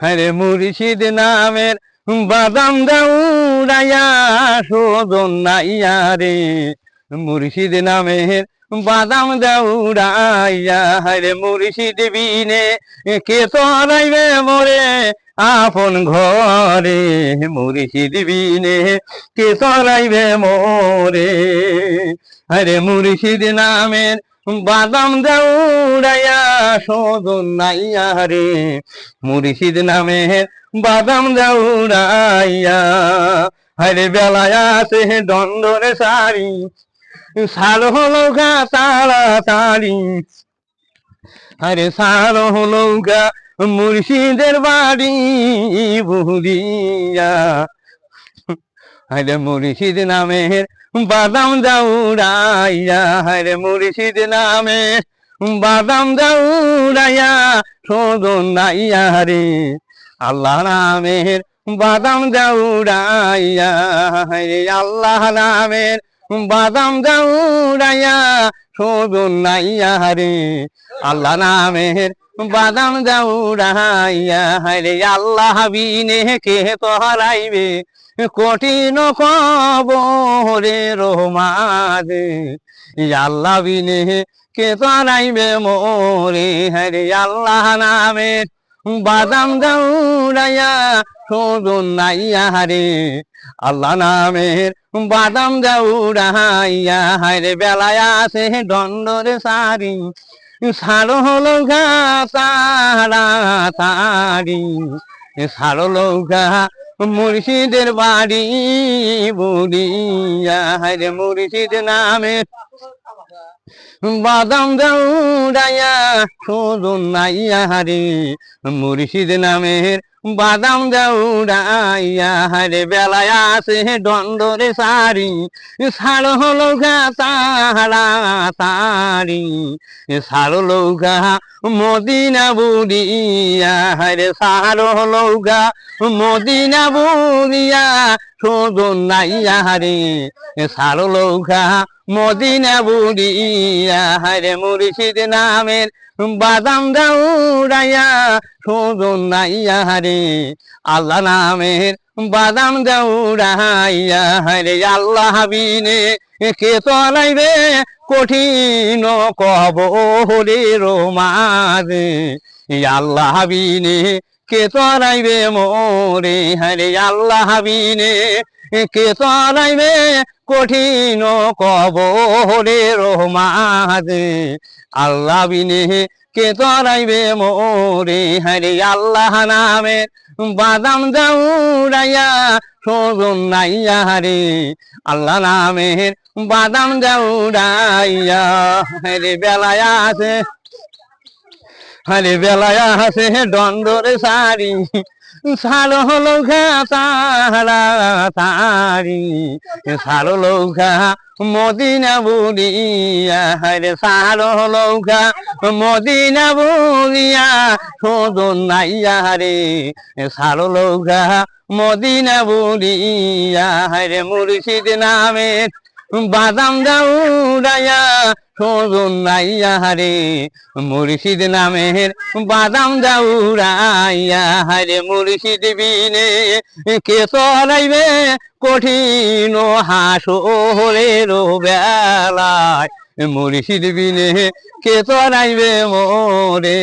হ্যাঁ রে মুর্শিদ নামের বাদাম দাউড়াইয়া শোধন নাইয়া রে। মুর্শিদ নামের বাদাম দাউড়াইয়া হ্যাঁ রে মুর্শিদ বিনে কে তরাইবে মোরে আপন ঘরে। মুর্শিদ বিনে কে তরাইবে মোরে। আরে মুর্শিদ নামের বাদাম দাউড়াইয়া শোধন নাইয়া রে। মুর্শিদ নামের বাদাম দাউড়াইয়া হরে বেলায় আছে দণ্ডরে সারি, সার হলো গা তাড়াতাড়ি আরে সার হলো গা, মুর্শিদের বাড়ি বুড়িয়া আরে মুর্শিদ নামের বাদাম দাউড়াইয়া হরে মুর্শিদ নামের বাদাম দাউড়াইয়া শোধন নাইয়া রে। আল্লাহ নামের বাদাম দাউড়াইয়া হরে আল্লাহ নামের বাদাম দাউড়াইয়া শোধন নাইয়া রে। আল্লাহ নামের বাদাম দাউড়াইয়া হরে আল্লাহ বিনে কে তহরাইবে কঠিন কবরে রোমাদে আল্লাহ বিনে কে তরাইবে মোরে? হরে আল্লাহ নামের বাদাম দাউড়াইয়া শোধন নাইয়া রে আল্লাহ নামের বাদাম দাউড়াইয়া হরে বেলায় আছে দণ্ডরে সারি। সারো হলো গা তারা তারি সারো লৌকা মুর্শিদের বাড়ি বুড়িয়া হরে মুর্শিদ নামে। বাদাম দৌড়াইয়া শোধন নাইয়া হারি মুর্শিদ নামের বাদাম দৌড়াইয়া হরে বেলায় আছে দণ্ডরে সারি, সার গা তারা তারি, সার লৌকা মদিনা বুড়িয়া, হরে সার হলো মদিনা বুড়িয়া শোধন নাইয়া রে সার লৌকা মদিনা বুড়িয়া। হরে মুর্শিদ নামের বাদাম দাউড়াইয়া শোধন নাইয়া রে আল্লাহ নামের বাদাম দাউড়াইয়া হরে আল্লাহ বিনে কে তলাইবে কঠিন কব হরে রোমারে আল্লাহ বিনে কে তরাইবে মোরে? হরে আল্লাহ বিনে কে তরাইবে কঠিন কব হরে রোমারে আল্লাহ বিনে কে তরাইবে মোরে? হরে আল্লাহ নামের বাদাম দাউড়াইয়া শোধন নাইয়া রে আল্লাহ নামের বাদাম দাউড়াইয়া হরে বেলায় আছে। হরে বেলায় আছে দণ্ডরে সারি সালো লৌকা তারা। তারি সালো লৌকা মদিনা বুড়িয়া, হরে সালো লৌকা মদিনা বুড়িয়া শোধন নাইয়া রে সালো লৌকা মদিনা বুড়িয়া, হরে মুর্শিদ নামের বাদাম দাউড়াইয়া শোধন নাইয়া হারে, মুর্শিদ নামের বাদাম দাউড়াইয়া হারে, মুর্শিদ বিনে কে চলাইবে কঠিন হাসো হরে রো বেলায় মুর্শিদ বিনে কে চলাইবে মোরে।